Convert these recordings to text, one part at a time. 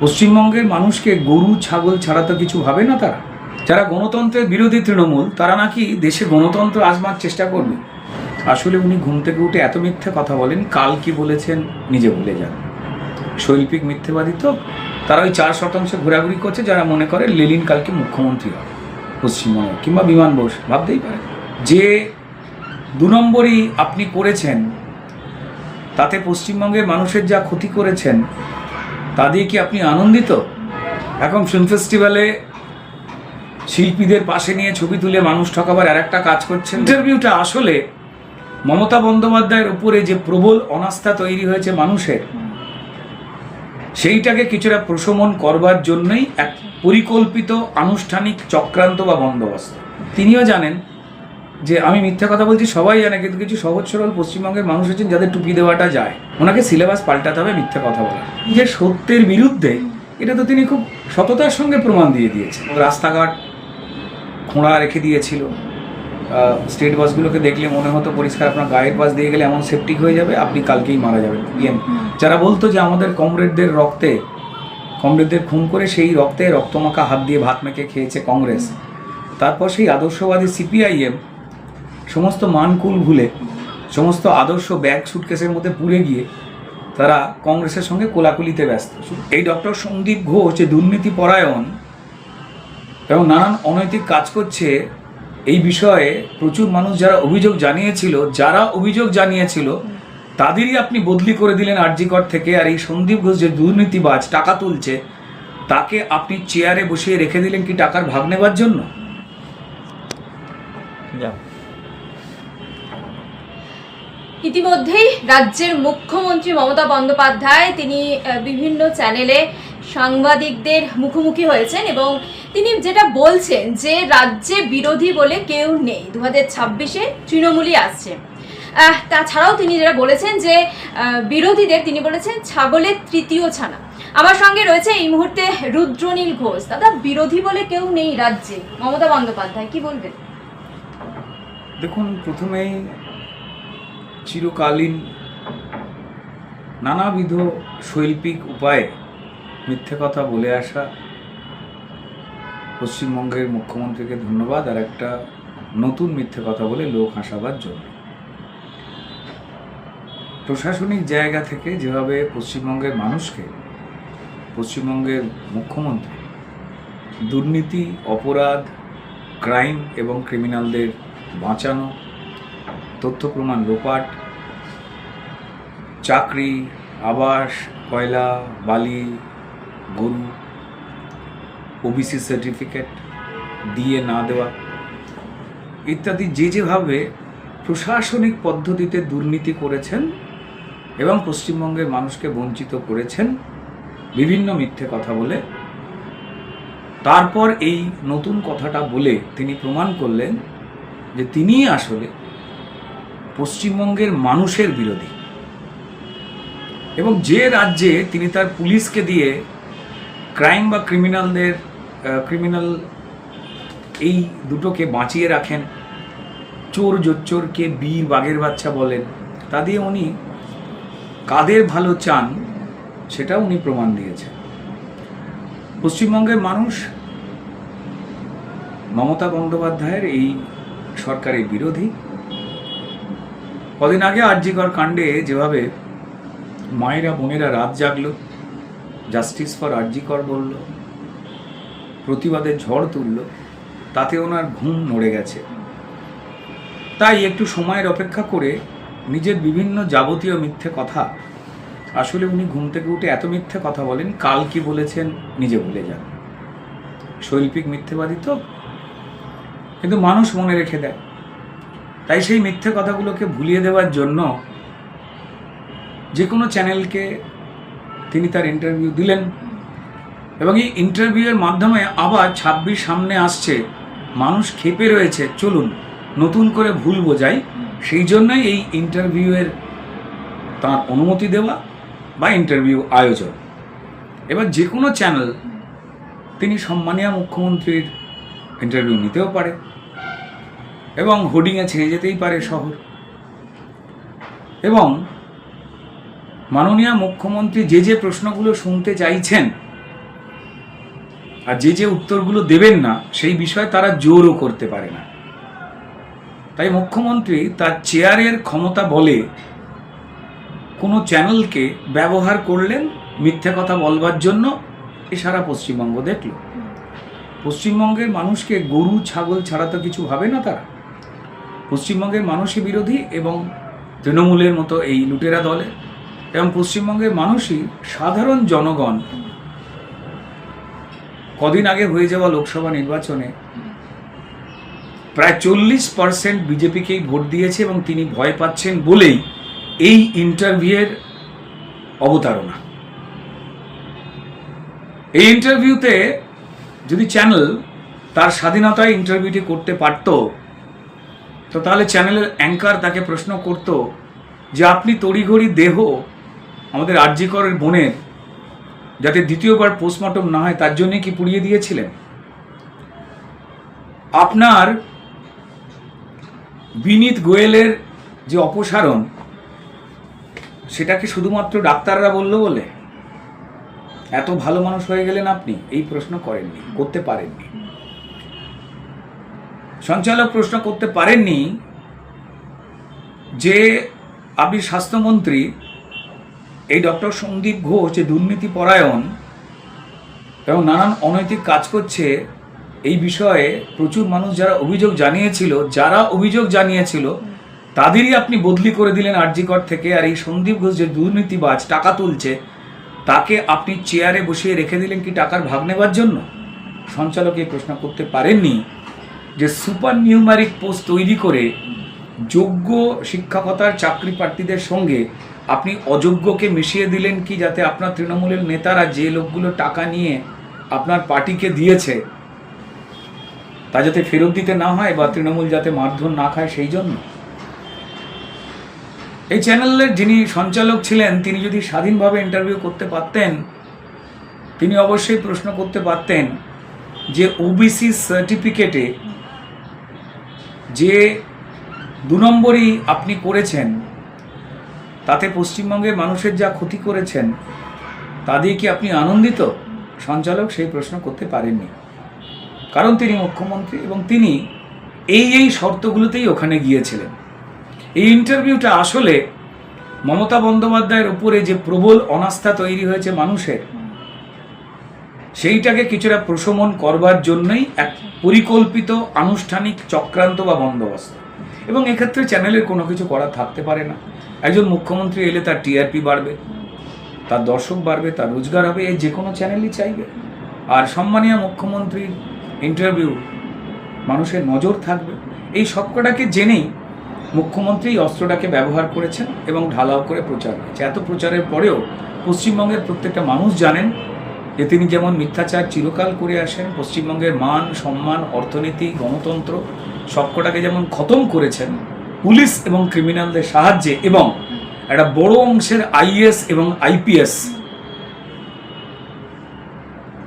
পশ্চিমবঙ্গের মানুষকে গরু, ছাগল ছাড়া তো কিছু ভাবে না তারা? যারা গণতন্ত্রের বিরোধী তৃণমূল, তারা নাকি দেশে গণতন্ত্র আজমার চেষ্টা করবে? আসলে উনি ঘুম থেকে উঠে এত মিথ্যে কথা বলেন, কাল কি বলেছেন নিজে ভুলে যান। শৈল্পিক মিথ্যেবাদী তো, তারা ওই চার শতাংশ ঘোরাঘুরি করছে যারা মনে করে লেলিন কালকে মুখ্যমন্ত্রী হবে, পশ্চিমবঙ্গে কিংবা বিমান বোস, ভাবতেই পারে যে দু নম্বরই আপনি করেছেন, তাতে পশ্চিমবঙ্গের মানুষের যা ক্ষতি করেছেন তা দিয়ে কি আপনি আনন্দিত? এখন ফিল্ম ফেস্টিভ্যালে শিল্পীদের পাশে নিয়ে ছবি তুলে মানুষ ঠকাবার আর একটা কাজ করছেন। ইন্টারভিউটা আসলে মমতা বন্দ্যোপাধ্যায়ের উপরে যে প্রবল অনাস্থা তৈরি হয়েছে মানুষের, সেইটাকে কিছুটা প্রশমন করবার জন্যই এক পরিকল্পিত আনুষ্ঠানিক চক্রান্ত বা বন্দোবস্ত। তিনিও জানেন যে আমি মিথ্যা কথা বলছি, সবাই জানে, কিন্তু কিছু সহজ সরল পশ্চিমবঙ্গের মানুষ আছেন যাদের টুপি দেওয়াটা যায়। ওনাকে সিলেবাস পাল্টাতে হবে, মিথ্যা কথা বলা। যে সত্যের বিরুদ্ধে, এটা তো তিনি খুব সততার সঙ্গে প্রমাণ দিয়ে দিয়েছেন। রাস্তাঘাট খোঁড়া রেখে দিয়েছিল। স্টেট বাসগুলোকে দেখলে মনে হতো পরিষ্কার, আপনার গায়ের বাস দিয়ে গেলে এমন সেপটিক হয়ে যাবে, আপনি কালকেই মারা যাবেন। ইয়েন যারা বলতো যে আমাদের কমরেডদের রক্তে কমরেডদের খুন করে সেই রক্তে রক্তমাখা হাত দিয়ে ভাত মেখে খেয়েছে কংগ্রেস, তারপর সেই আদর্শবাদী সিপিআইএম সমস্ত মানকুল ভুলে, সমস্ত আদর্শ ব্যাগ সুটকেসের মধ্যে পুড়ে গিয়ে তারা কংগ্রেসের সঙ্গে কোলাকুলিতে ব্যস্ত। এই ডক্টর সন্দীপ ঘোষ যে দুর্নীতি পরায়ণ এবং নানান অনৈতিক কাজ করছে, এই বিষয়ে প্রচুর মানুষ যারা অভিযোগ জানিয়েছিল, যারা অভিযোগ জানিয়েছিল, তাদেরই আপনি বদলি করে দিলেন আরজিকর থেকে। আর এই সন্দীপ ঘোষ যে দুর্নীতিবাজ, টাকা তুলছে, তাকে আপনি চেয়ারে বসিয়ে রেখে দিলেন কি টাকার ভাগ নেবার জন্য? ইতিমধ্যেই রাজ্যের মুখ্যমন্ত্রী মমতা বন্দ্যোপাধ্যায় তিনি বিভিন্ন চ্যানেলে সাংবাদিকদের মুখোমুখি হয়েছেন এবং তিনি যেটা বলছেন যে রাজ্যে বিরোধী বলে কেউ নেই। দু হাজার ছাব্বিশে তৃণমূলই আসছে। তাছাড়াও তিনি যেটা বলেছেন যে বিরোধীদের তিনি বলেছেন ছাগলের তৃতীয় ছানা। আমার সঙ্গে রয়েছে এই মুহূর্তে রুদ্রনীল ঘোষ। দাদা, বিরোধী বলে কেউ নেই রাজ্যে। মমতা বন্দ্যোপাধ্যায়, কি বলবেন? দেখুন, প্রথমেই চিরকালীন নানাবিধ শৈল্পিক উপায়ে মিথ্যে কথা বলে আসা পশ্চিমবঙ্গের মুখ্যমন্ত্রীকে ধন্যবাদ আর একটা নতুন মিথ্যে কথা বলে লোক হাসাবার জন্য। প্রশাসনিক জায়গা থেকে যেভাবে পশ্চিমবঙ্গের মানুষকে, পশ্চিমবঙ্গের মুখ্যমন্ত্রী দুর্নীতি, অপরাধ, ক্রাইম এবং ক্রিমিনালদের বাঁচানো তথ্য প্রমাণ লোপাট, চাকরি, আবাস, কয়লা, বালি, গরু ওবিসি সার্টিফিকেট দিয়ে না দেওয়া, ইত্যাদি যে যেভাবে প্রশাসনিক পদ্ধতিতে দুর্নীতি করেছেন এবং পশ্চিমবঙ্গের মানুষকে বঞ্চিত করেছেন বিভিন্ন মিথ্যে কথা বলে, তারপর এই নতুন কথাটা বলে তিনি প্রমাণ করলেন যে তিনিই আসলে পশ্চিমবঙ্গের মানুষের বিরোধী। এবং যে রাজ্যে তিনি তার পুলিশকে দিয়ে ক্রাইম বা ক্রিমিনালদের ক্রিমিনাল এই দুটোকে বাঁচিয়ে রাখেন, চোর জোচ্চোরকে বীর বাঘের বাচ্চা বলেন, তা দিয়ে উনি কাদের ভালো চান সেটা উনি প্রমাণ দিয়েছেন। পশ্চিমবঙ্গের মানুষ মমতা বন্দ্যোপাধ্যায়ের এই সরকারের বিরোধী। কদিন আগে আরজিকর কাণ্ডে যেভাবে মায়েরা, বোনেরা রাত জাগলো জাস্টিস ফর আরজিকর বলল প্রতিবাদের ঝড় তুলল, তাতে ওনার ঘুম নড়ে গেছে। তাই একটু সময়ের অপেক্ষা করে নিজের বিভিন্ন যাবতীয় মিথ্যে কথা, আসলে উনি ঘুম থেকে উঠে এত মিথ্যে কথা বলেন, কাল কি বলেছেন নিজে ভুলে যান। শৈল্পিক মিথ্যেবাদী তো, কিন্তু মানুষ মনে রেখে দেয়। তাই সেই মিথ্যে কথাগুলোকে ভুলিয়ে দেওয়ার জন্য যে কোনো চ্যানেলকে তিনি তার ইন্টারভিউ দিলেন। এবং এই ইন্টারভিউয়ের মাধ্যমে আবার ছাব্বিশ সামনে আসছে। মানুষ ক্ষেপে রয়েছে, চলুন, নতুন করে ভুল বোঝাই। সেই জন্যই এই ইন্টারভিউয়ের তার অনুমতি দেওয়া বা ইন্টারভিউ আয়োজন। এবার যে কোনো চ্যানেল তিনি সম্মানীয় মুখ্যমন্ত্রীর ইন্টারভিউ নিতেও পারে। এবং হোর্ডিংয়ে ছেড়ে যেতেই পারে শহর। এবং মাননীয় মুখ্যমন্ত্রী যে যে প্রশ্নগুলো শুনতে চাইছেন আর যে যে উত্তরগুলো দেবেন না, সেই বিষয়ে তারা জোরও করতে পারে না। তাই মুখ্যমন্ত্রী তার চেয়ারের ক্ষমতা বলে কোনো চ্যানেলকে ব্যবহার করলেন মিথ্যে কথা বলবার জন্য, এ সারা পশ্চিমবঙ্গ দেখল। পশ্চিমবঙ্গের মানুষকে গরু, ছাগল ছাড়া তো কিছু ভাবে না তারা। পশ্চিমবঙ্গের মানুষই বিরোধী এবং তৃণমূলের মতো এই লুটেরা দলে। এবং পশ্চিমবঙ্গের মানুষই সাধারণ জনগণ। কদিন আগে হয়ে যাওয়া লোকসভা নির্বাচনে প্রায় চল্লিশ পার্সেন্ট বিজেপিকেই ভোট দিয়েছে এবং তিনি ভয় পাচ্ছেন বলেই এই ইন্টারভিউয়ের অবতারণা। এই ইন্টারভিউতে যদি চ্যানেল তার স্বাধীনতায় ইন্টারভিউটি করতে পারত তো তাহলে চ্যানেলের অ্যাঙ্কার তাকে প্রশ্ন করত যে, আপনি তড়িঘড়ি দেহ আমাদের আরজিকরের বোনের যাতে দ্বিতীয়বার পোস্টমর্টম না হয়, তার জন্য কি পুড়িয়ে দিয়েছিলেন? আপনার বিনীত গোয়েলের যে অপসারণ, সেটাকে শুধুমাত্র ডাক্তাররা বলল বলে? এত ভালো মানুষ হয়ে গেলেন আপনি? এই প্রশ্ন করেননি, করতে পারেননি। সঞ্চালক প্রশ্ন করতে পারেননি যে আপনি স্বাস্থ্যমন্ত্রী এই ডক্টর সন্দীপ ঘোষ যে দুর্নীতি পরায়ণ এবং নানান অনৈতিক কাজ করছে এই বিষয়ে প্রচুর মানুষ যারা অভিযোগ জানিয়েছিল, যারা অভিযোগ জানিয়েছিল, তাদেরই আপনি বদলি করে দিলেন আরজিকর থেকে আর এই সন্দীপ ঘোষ যে দুর্নীতিবাজ টাকা তুলছে, তাকে আপনি চেয়ারে বসিয়ে রেখে দিলেন কি টাকার ভাগ নেবার জন্য? সঞ্চালক এই প্রশ্ন করতে পারেননি। যে সুপার নিউমারিক পোস্ট তৈরি করে যোগ্য শিক্ষকতার চাকরি প্রার্থীদের সঙ্গে আপনি অযোগ্যকে মিশিয়ে দিলেন কি যাতে আপনার তৃণমূলের নেতারা যে লোকগুলো টাকা নিয়ে আপনার পার্টিকে দিয়েছে, তা যাতে ফেরত দিতে না হয় বা তৃণমূল যাতে মারধর না খায় সেই জন্য? এই চ্যানেলের যিনি সঞ্চালক ছিলেন, তিনি যদি স্বাধীনভাবে ইন্টারভিউ করতে পারতেন, তিনি অবশ্যই প্রশ্ন করতে পারতেন যে ওবিসি সার্টিফিকেটে যে দু নম্বরই আপনি করেছেন, তাতে পশ্চিমবঙ্গের মানুষের যা ক্ষতি করেছেন, তা দিয়ে কি আপনি আনন্দিত? সঞ্চালক সেই প্রশ্ন করতে পারেননি। কারণ তিনি মুখ্যমন্ত্রী এবং তিনি এই এই শর্তগুলোতেই ওখানে গিয়েছিলেন। এই ইন্টারভিউটা আসলে মমতা বন্দ্যোপাধ্যায়ের উপরে যে প্রবল অনাস্থা তৈরি হয়েছে মানুষের সেইটাকে কিছুটা প্রশমন করবার জন্যই এক পরিকল্পিত, আনুষ্ঠানিক চক্রান্ত বা বন্দোবস্ত। এবং এক্ষেত্রে চ্যানেলের কোনো কিছু করার থাকতে পারে না। একজন মুখ্যমন্ত্রী এলে তার টিআরপি বাড়বে, তার দর্শক বাড়বে, তার রোজগার হবে এই যে কোনো চ্যানেলই চাইবে। আর সম্মানীয় মুখ্যমন্ত্রীর ইন্টারভিউ, মানুষের নজর থাকবে। এই সবকটাকে জেনেই মুখ্যমন্ত্রী এই অস্ত্রটাকে ব্যবহার করেছেন এবং ঢালাও করে প্রচার হয়েছে এত প্রচারের পরেও পশ্চিমবঙ্গের প্রত্যেকটা মানুষ জানেন যে তিনি যেমন মিথ্যাচার চিরকাল করে আসেন, পশ্চিমবঙ্গের মান, সম্মান, অর্থনীতি, গণতন্ত্র, সবকটাকে যেমন খতম করেছেন পুলিশ এবং ক্রিমিনালদের সাহায্যে এবং একটা বড় অংশের আইএস এবং আইপিএস,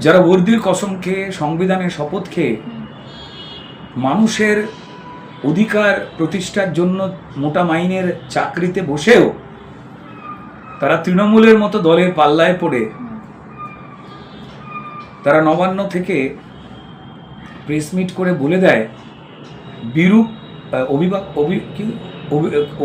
যারা বর্দির কসম খেয়ে সংবিধানের শপথ খেয়ে মানুষের অধিকার প্রতিষ্ঠার জন্য মোটা মাইনের চাকরিতে বসেও তারা তৃণমূলের মতো দলের পাল্লায় পড়ে তারা নবান্ন থেকে প্রেস মিট করে বলে দেয় বিরূপ অভিবাক অভি কি?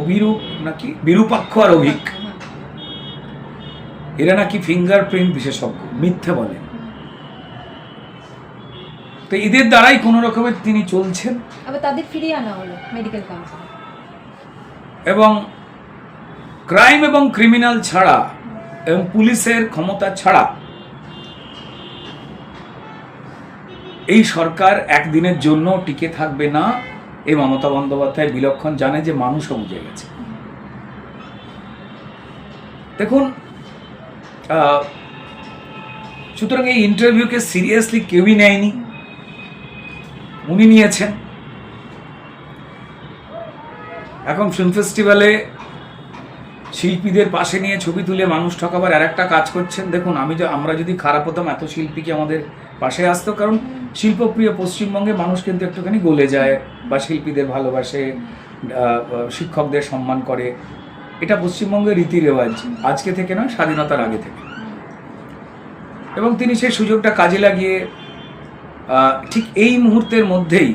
অভিরূপ নাকি? বিরূপাক্ষ আর অভিক। এরা নাকি ফিঙ্গারপ্রিন্ট বিশেষজ্ঞ মিথ্যে বলেন তো এদের দ্বারাই কোনো রকমের তিনি চলছেন। আবার তাদের ফিরিয়ে আনা হলো মেডিকেল কাউন্সিল এবং ক্রাইম এবং ক্রিমিনাল ছাড়া এবং পুলিশের ক্ষমতা ছাড়া এই সরকার একদিনের জন্য টিকে থাকবে না। এই মমতা বন্দ্যোপাধ্যায় বিলক্ষণ জানে যে মানুষও বুঝে গেছে। দেখুন সুতরাং এই ইন্টারভিউকে সিরিয়াসলি কেউই নেয়নি। উনি নিয়েছেন। এখন ফিল্ম ফেস্টিভ্যালে শিল্পীদের পাশে নিয়ে ছবি তুলে মানুষ ঠকাবার আর একটা কাজ করছেন। দেখুন, আমি আমরা যদি খারাপ হতাম, এত শিল্পীকে আমাদের পাশে আসতো, কারণ শিল্পপ্রিয় পশ্চিমবঙ্গে মানুষ কিন্তু একটুখানি গলে যায় বা শিল্পীদের ভালোবাসে শিক্ষকদের সম্মান করে। এটা পশ্চিমবঙ্গের রীতি রেওয়াজ। আজকে থেকে নয়, স্বাধীনতার আগে থেকে। এবং তিনি সেই সুযোগটা কাজে লাগিয়ে ঠিক এই মুহূর্তের মধ্যেই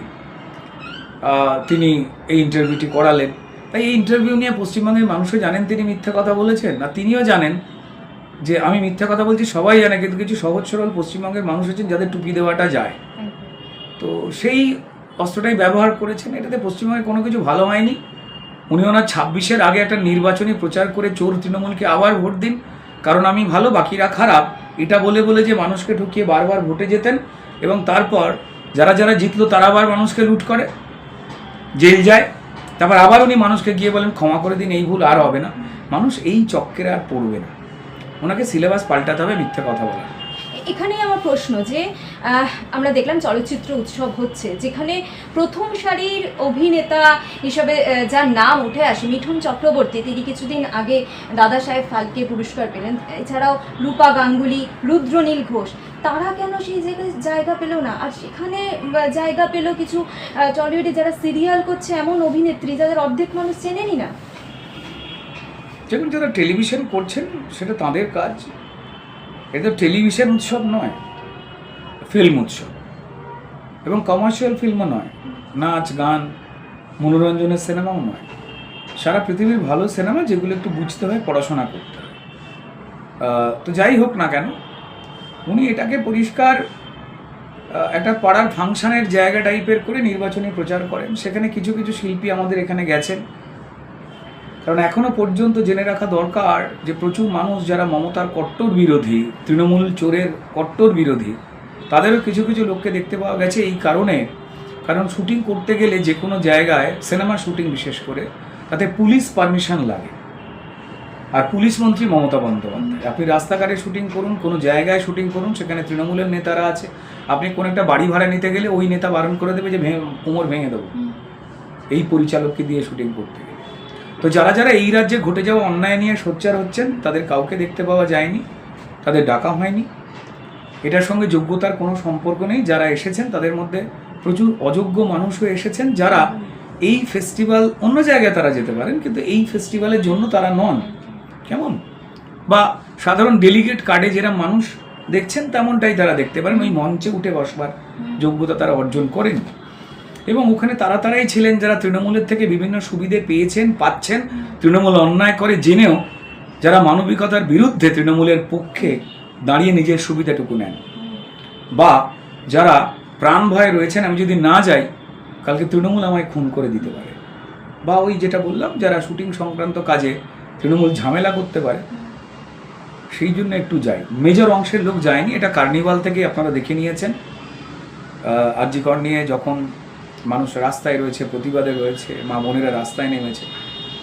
তিনি এই ইন্টারভিউটি করালেন। তাই এই ইন্টারভিউ নিয়ে পশ্চিমবঙ্গের মানুষও জানেন তিনি মিথ্যা কথা বলেছেন, না তিনিও জানেন যে আমি মিথ্যা কথা বলছি, সবাই জানে, কিন্তু কিছু সহজ সরল পশ্চিমবঙ্গের মানুষ আছেন যাদের টুপি দেওয়াটা যায়। তো সেই অস্ত্রটাই ব্যবহার করেছেন, এটাতে পশ্চিমবঙ্গে কোনো কিছু ভালো হয়নি। উনি ওনার ছাব্বিশের আগে একটা নির্বাচনী প্রচার করে চোর তৃণমূলকে আবার ভোট দিন। কারণ আমি ভালো, বাকিরা খারাপ। এটা বলে বলে যে মানুষকে ঠকিয়ে বারবার ভোটে যেতেন এবং তারপর যারা যারা জিতলো তারা আবার মানুষকে লুট করে, জেল যায়। তারপর আবার উনি মানুষকে গিয়ে বলেন, ক্ষমা করে দিন, এই ভুল আর হবে না। মানুষ এই চক্কেরে আর পড়বে না। ওনাকে সিলেবাস পাল্টাতে হবে, মিথ্যে কথা বলা। এখানেই আমার প্রশ্ন যে আমরা দেখলাম চলচ্চিত্র উৎসব হচ্ছে, যেখানে প্রথম সারির অভিনেতা হিসাবে যার নাম উঠে আসে মিঠুন চক্রবর্তী, তিনি কিছুদিন আগে দাদা সাহেব ফালকে পুরস্কার পেলেন। এছাড়াও রূপা গাঙ্গুলি, রুদ্রনীল ঘোষ, তারা কেন সেই জায়গায় জায়গা পেল না? আর সেখানে জায়গা পেল কিছু টলিউডে যারা সিরিয়াল করছে এমন অভিনেত্রী, যাদের অর্ধেক মানুষ চেনেনি না। যেমন যারা টেলিভিশন করছেন, সেটা তাদের কাজ। এটা টেলিভিশন উৎসব নয়, ফিল্ম উৎসব। এবং কমার্শিয়াল ফিল্মও নয়, নাচ, গান, মনোরঞ্জনের সিনেমাও নয়। সারা পৃথিবীর ভালো সিনেমা যেগুলো একটু বুঝতে হয়, পড়াশোনা করতে হয়। তো যাই হোক না কেন, উনি এটাকে পরিষ্কার একটা পাড়ার ফাংশনের জায়গা টাইপের করে নির্বাচনী প্রচার করেন। সেখানে কিছু কিছু শিল্পী আমাদের এখানে গেছেন। কারণ এখনও পর্যন্ত জেনে রাখা দরকার যে প্রচুর মানুষ যারা মমতার কট্টর বিরোধী তৃণমূল চোরের কট্টর বিরোধী তাদেরও কিছু কিছু লোককে দেখতে পাওয়া গেছে এই কারণে। কারণ শুটিং করতে গেলে যে কোনো জায়গায় সিনেমা শুটিং বিশেষ করে তাতে পুলিশ পারমিশন লাগে। আর পুলিশ মন্ত্রী মমতা বন্দ্যোপাধ্যায় আপনি রাস্তাঘাটে শুটিং করুন কোনো জায়গায় শুটিং করুন সেখানে তৃণমূলের নেতারা আছে আপনি কোনো একটা বাড়ি ভাড়া নিতে গেলে ওই নেতা বারণ করে দেবে যে ভেঙে কোমর ভেঙে দেবো। এই পরিচালককে দিয়ে শুটিং করতে তো যারা যারা এই রাজ্যে ঘটে যাওয়া অন্যায় নিয়ে সোচ্চার হচ্ছেন, তাদের কাউকে দেখতে পাওয়া যায়নি, তাদের ডাকা হয়নি। এটার সঙ্গে যোগ্যতার কোনো সম্পর্ক নেই। যারা এসেছেন, তাদের মধ্যে প্রচুর অযোগ্য মানুষও এসেছেন, যারা এই ফেস্টিভ্যাল অন্য জায়গায় তারা যেতে পারেন, কিন্তু এই ফেস্টিভ্যালের জন্য তারা নন। কেমন? বা সাধারণ ডেলিগেট কার্ডে যেরা মানুষ দেখছেন, তেমনটাই তারা দেখতে পারেন। ওই মঞ্চে উঠে বসবার যোগ্যতা তারা অর্জন করেন। এবং ওখানে তারা তারাই ছিলেন যারা তৃণমূলের থেকে বিভিন্ন সুবিধে পেয়েছেন, পাচ্ছেন। তৃণমূল অন্যায় করে জেনেও যারা মানবিকতার বিরুদ্ধে তৃণমূলের পক্ষে দাঁড়িয়ে নিজের সুবিধাটুকু নেন। বা যারা প্রাণ ভয়ে রয়েছেন, আমি যদি না যাই, কালকে তৃণমূল আমায় খুন করে দিতে পারে। বা ওই যেটা বললাম, যারা শুটিং সংক্রান্ত কাজে তৃণমূল ঝামেলা করতে পারে, সেই জন্য একটু যাই। মেজর অংশের লোক যায়নি, এটা কার্নিভাল থেকে আপনারা দেখে নিয়েছেন। আর্যিকর নিয়ে যখন মানুষ রাস্তায় রয়েছে, প্রতিবাদে রয়েছে, মা বোনেরা রাস্তায় নেমেছে।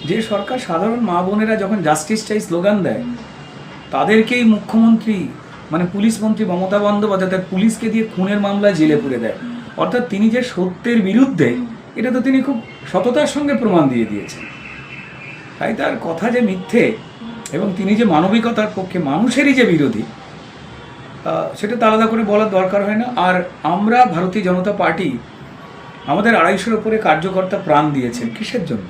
যে সরকার সাধারণ মা বোনেরা যখন জাস্টিস চাই স্লোগান দেয়, তাদেরকেই মুখ্যমন্ত্রী মানে পুলিশ মন্ত্রী মমতা বন্দ্যোপাধ্যায় তার পুলিশকে দিয়ে খুনের মামলায় জেলে পুরে দেয়। অর্থাৎ তিনি যে সত্যের বিরুদ্ধে, এটা তো তিনি খুব সততার সঙ্গে প্রমাণ দিয়ে দিয়েছেন। তাই তার কথা যে মিথ্যে এবং তিনি যে মানবিকতার পক্ষে মানুষেরই যে বিরোধী সেটা তো আলাদা করে বলার দরকার হয় না। আর আমরা ভারতীয় জনতা পার্টি আমাদের আড়াইশোর উপরে কার্যকর্তা প্রাণ দিয়েছেন। কিসের জন্য?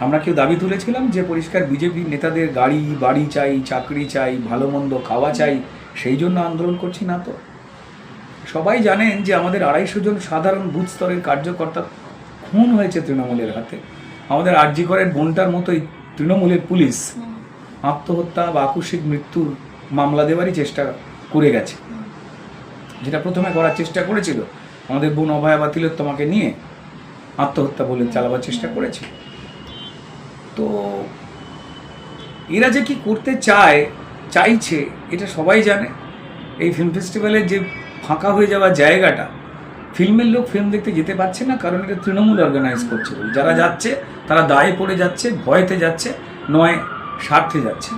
আমরা কেউ দাবি তুলেছিলাম যে পরিষ্কার বিজেপি নেতাদের গাড়ি বাড়ি চাই চাকরি চাই ভালো মন্দ খাওয়া চাই সেই জন্য আন্দোলন করছি না তো? সবাই জানেন যে আমাদের আড়াইশো জন সাধারণ বুথ স্তরের কার্যকর্তা খুন হয়েছে তৃণমূলের হাতে। আমাদের আরজিকরের বোনটার মতোই তৃণমূলের পুলিশ। আত্মহত্যা বা আকস্মিক মৃত্যুর মামলা দেওয়ারই চেষ্টা করে গেছে। যেটা প্রথমে করার চেষ্টা করেছিল। আমাদের বোন অভয়া বা তোমাকে নিয়ে আত্মহত্যা বলে চালাবার চেষ্টা করেছে। তো এরা যে কি করতে চায়, চাইছে, এটা সবাই জানে। এই ফিল্ম ফেস্টিভ্যালের যে ফাঁকা হয়ে যাওয়া জায়গাটা ফিল্মের লোক ফিল্ম দেখতে যেতে পারছে না, কারণ এটা তৃণমূল অর্গানাইজ করছে। যারা যাচ্ছে, তারা দায়ে পড়ে যাচ্ছে, ভয়তে যাচ্ছে, নয়, স্বার্থে যাচ্ছে।